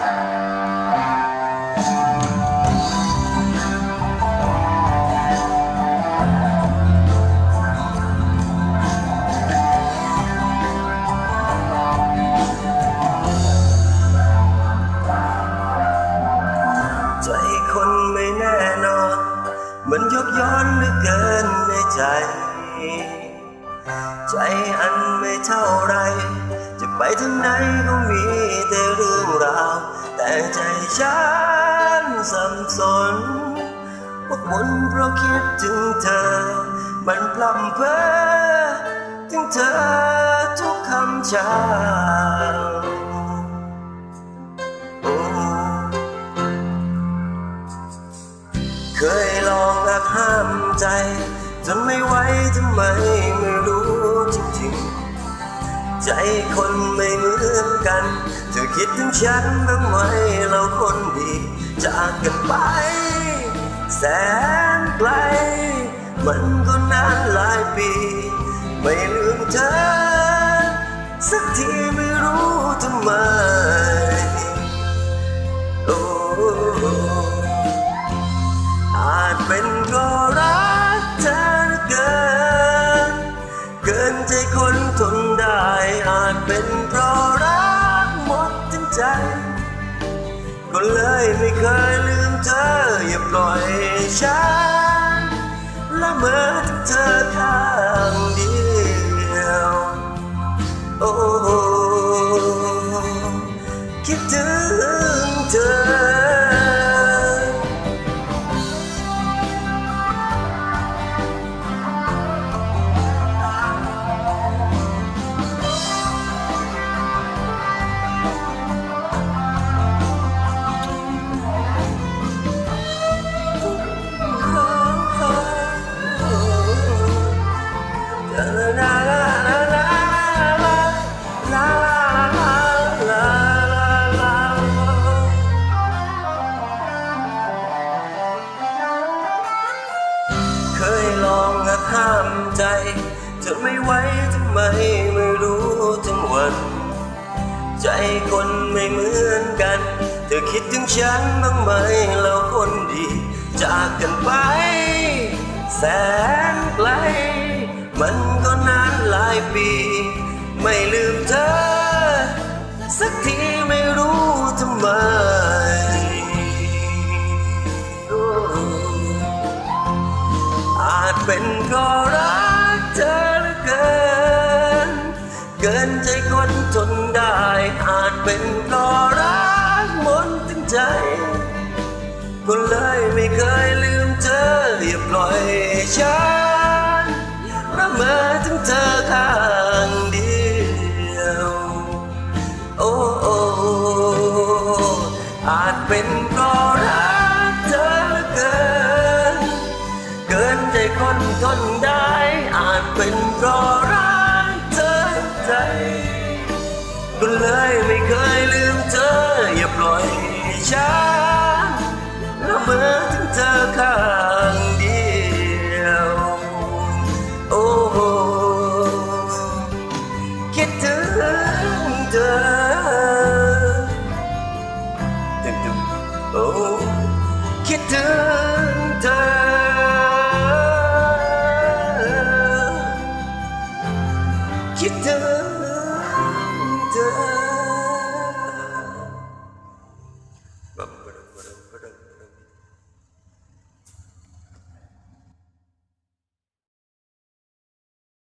ใจคนไม่แน่นอน มันยกย้อนเหลือเกินในใจ ใจอันไม่เท่าไร จะไปทางไหน ใจฉันสับสนวกวนเพราะคิดถึงเธอ มันพลัมเพอถึงเธอทุกคำเช้าโอ้เคยลองหักห้ามใจ จนไม่ไหวทำไมไม่รู้จริงๆ ใจคนไม่เหมือนกัน เธอคิดถึงฉันบ้างไหมเราคนดีจากกันไป แสนไกล มันก็นานหลายปี ไม่ลืมเธอ สักทีไม่รู้ทำไม ก็เลยไม่เคยลืมเธอ อย่าปล่อยฉันละเมอถึงเธอค่ะ ใจจนไม่ไหวทำไมไม่รู้ทั้งวัน ใจคนไม่เหมือนกัน เธอคิดถึงฉันบ้างไหมเราคนดี จากกันไป แสนไกล มันก็นานหลายปี ไม่ลืมเธอ สักทีไม่รู้ทำไมโอ้อาจเป็นเพราะรัก ใจคนทนได้ อาจเป็นเพราะรักหมดทั้งใจ ก็เลยไม่เคยลืมเธออย่าปล่อยฉันละเมอถึงเธอข้างเดียว โอ้โออาจเป็นเพราะรักเธอเหลือเกิน เกินใจคนทนได้ อาจเป็นเพราะรัก ใจก็เลยไม่เคยลืมเธอ อย่าปล่อยฉันละเมอถึงเธอข้างเดียว โอ้คิดถึงเธอตึ